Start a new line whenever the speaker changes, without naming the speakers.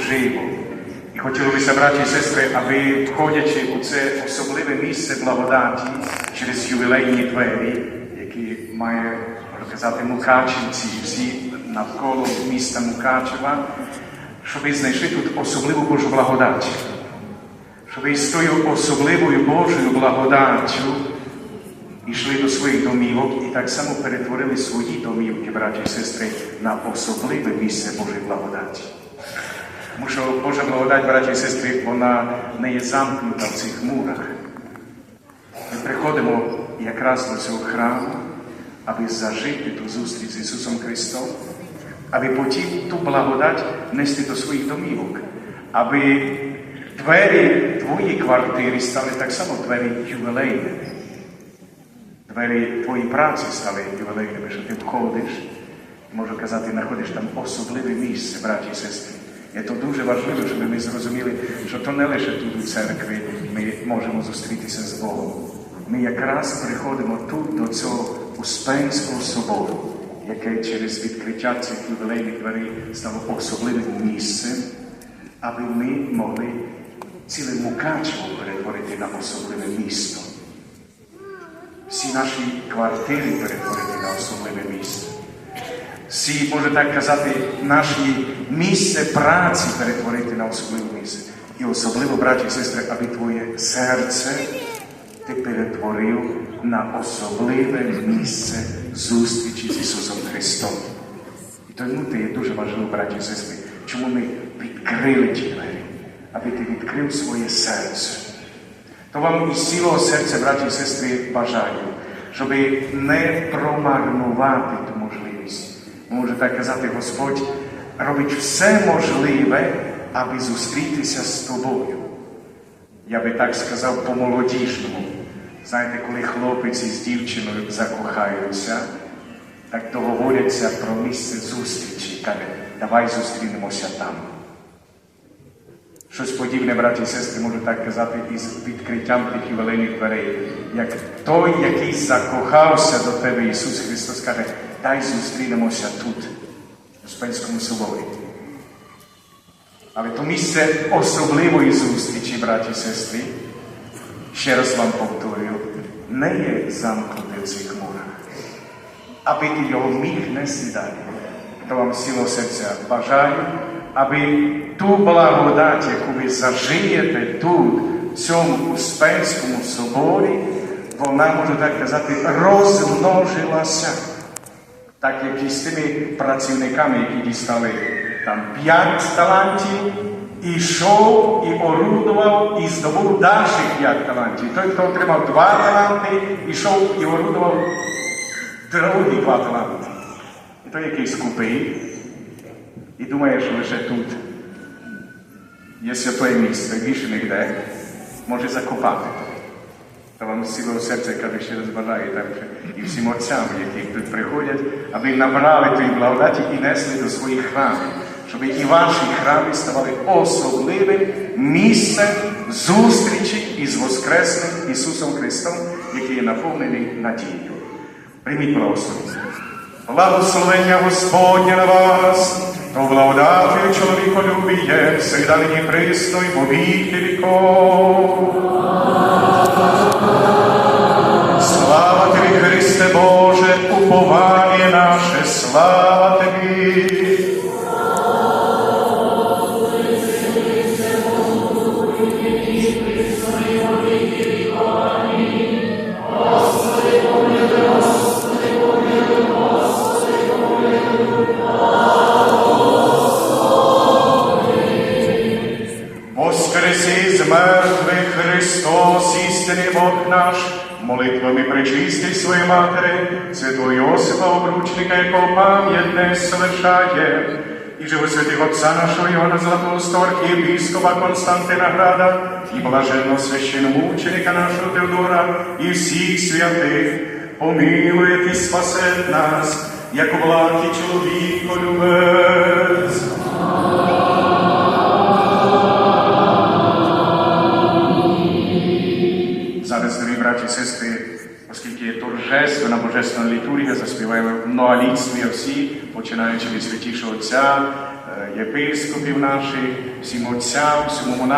живо. І хотілося, браті і сестри, аби входячи у це особливе місце благодаті через ювілейні двері, які має розказати Мукачівці і всі навколо міста Мукачева, щоб ви знайшли тут особливу Божу благодать. Щоб ви з тою особливою Божою благодаттю йшли до своїх домівок і так само перетворили свої домівки, браті і сестри, на особливе місце Божої благодаті. Тому що Божа благодать, браті і сестри, вона не є замкнута в цих мурах. Ми приходимо якраз до цього храму, аби зажити ту зустріч з Ісусом Христом, аби потім ту благодать нести до своїх домівок, аби двері твоєї квартири стали так само двері ювілейними. Двері твоєї праці стали ювілейними, що ти входиш, можу казати, знаходиш там особливе місце, браті і сестри. І це дуже важливо, щоб ми зрозуміли, що то не лише тут у церкві ми можемо зустрітися з Богом. Ми якраз приходимо тут до цього Успенського собору, яке через відкриття цих ювілейних дверей стало особливим місцем, аби ми могли ціле Мукачево перетворити на особливе місто всі наші квартири перетворити на особливе місце. Всі, може так казати, наші місце праці перетворити на особливе місце. І особливо, браті і сестри, аби твоє серце ти перетворив на особливе місце зустрічі з Ісусом Христом. І тому це є дуже важливо, браті і сестри, чому ми відкрили ті двері, аби ти відкрив своє серце. То вам із цілого серця, браті і сестри, бажаю, щоб не промарнувати ту можливість. Може так казати, Господь робить все можливе, аби зустрітися з тобою. Я би так сказав по-молодіжному. Знаєте, коли хлопець із дівчиною закохаються, так договоряться про місце зустрічі. Каже, давай зустрінемося там. Щось подібне, браті і сестри, можу так казати, із відкриттям тих ювілейних дверей. Як той, який закохався до тебе, Ісус Христос каже, дай зустрінемося тут, у Успенському соборі. Але то місце особливої зустрічі, браті і сестри, ще раз вам повторюю, не є замкнуте в цих мурах, аби ти його міг нести далі. То вам сіло серця бажаю, аби ту благодать, яку ви зажиєте тут, в цьому Успенському соборі, вона, можу так казати, розмножилася. Так як і з тими працівниками, які дістали там п'ять талантів, і йшов і орудував, і здобув далі п'ять талантів. Той, хто отримав два таланти, ішов і орудував другі два таланти. І той якийсь скупий, і думає, що лише тут є святое місце, більше ніде, може закопати. Та вам з цілого серця каже, ще раз бажаю так, і всім отцям, які тут приходять, аби набрали тої благодаті і несли до своїх храмів, щоб і ваші храми ставали особливим місцем зустрічі із Воскресним Ісусом Христом, який є наповнений надією. Прийміть благословення. Благословення Господня на вас, то благодатою чоловіколюбі є, всегда нині присно во віки віков. Tebi. Воскреси з мертвих Христос, істинний Бог наш, молитвами причисти своєї матері, святого Йосифа, обручника, якого пам'ятне совершає, і живо святих Отця нашого Йоанна Златоуста, архієпископа Константина Града, і блаженного священомученика нашого Теодора, і всіх святих, помилує і спасе нас, як благий чоловік любець. Є торжественна божественна літургія, заспіваємо многолітстві всі, починаючи від святішого Отця, е, єпископів наших, всім отцям, всьому монахам,